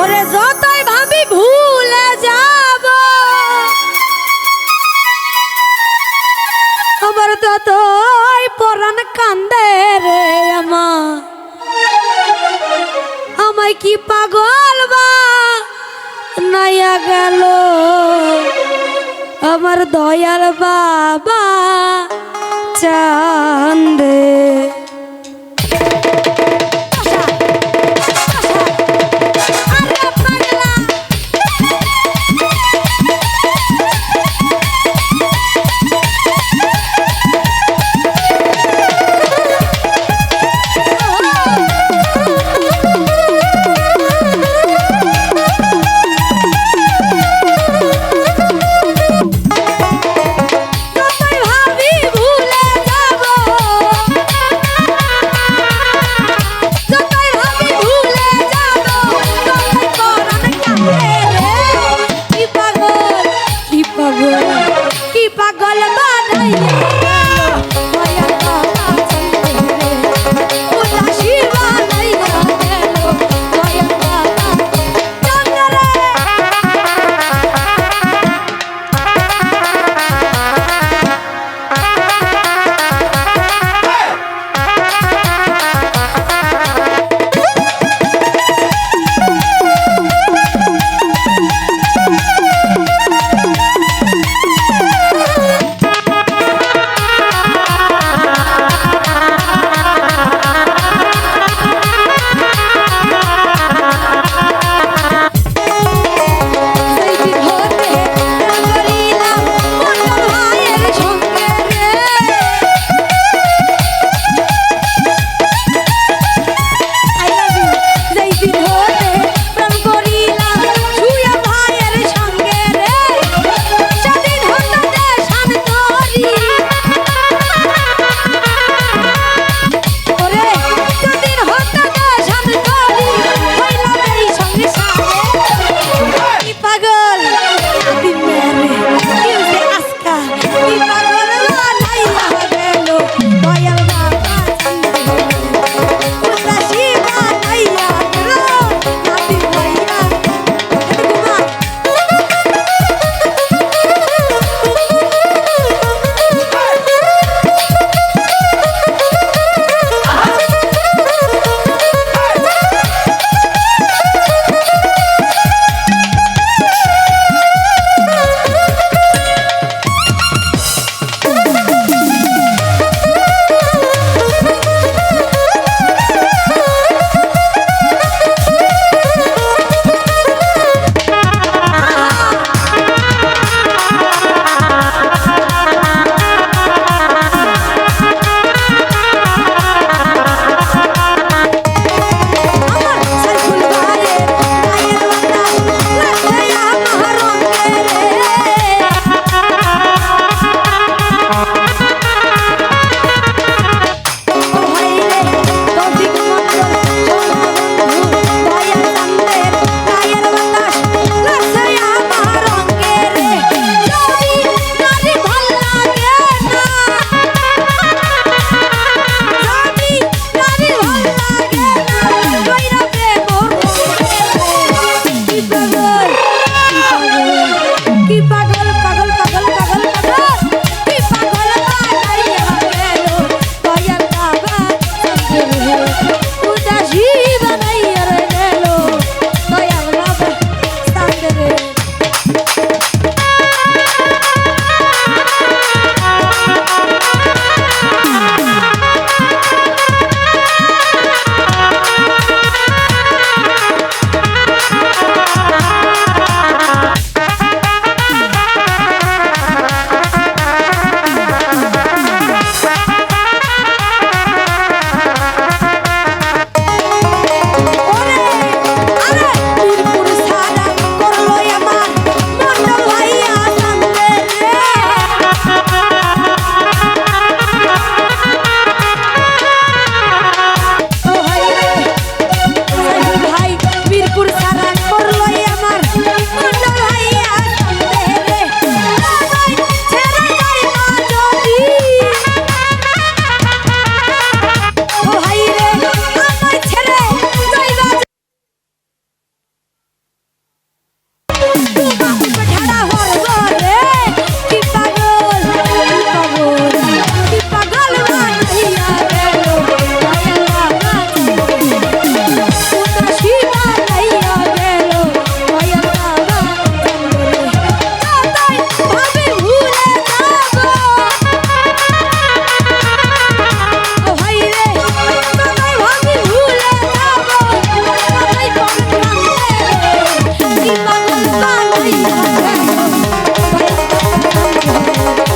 ওরে যতই ভাবি ভুলে যাব। আমার ততই পরাণ কান্দে রে আমার আমায় কি পাগল বা? নাইয়া গেল। আমার দয়াল বাবা চান্দে Thank you.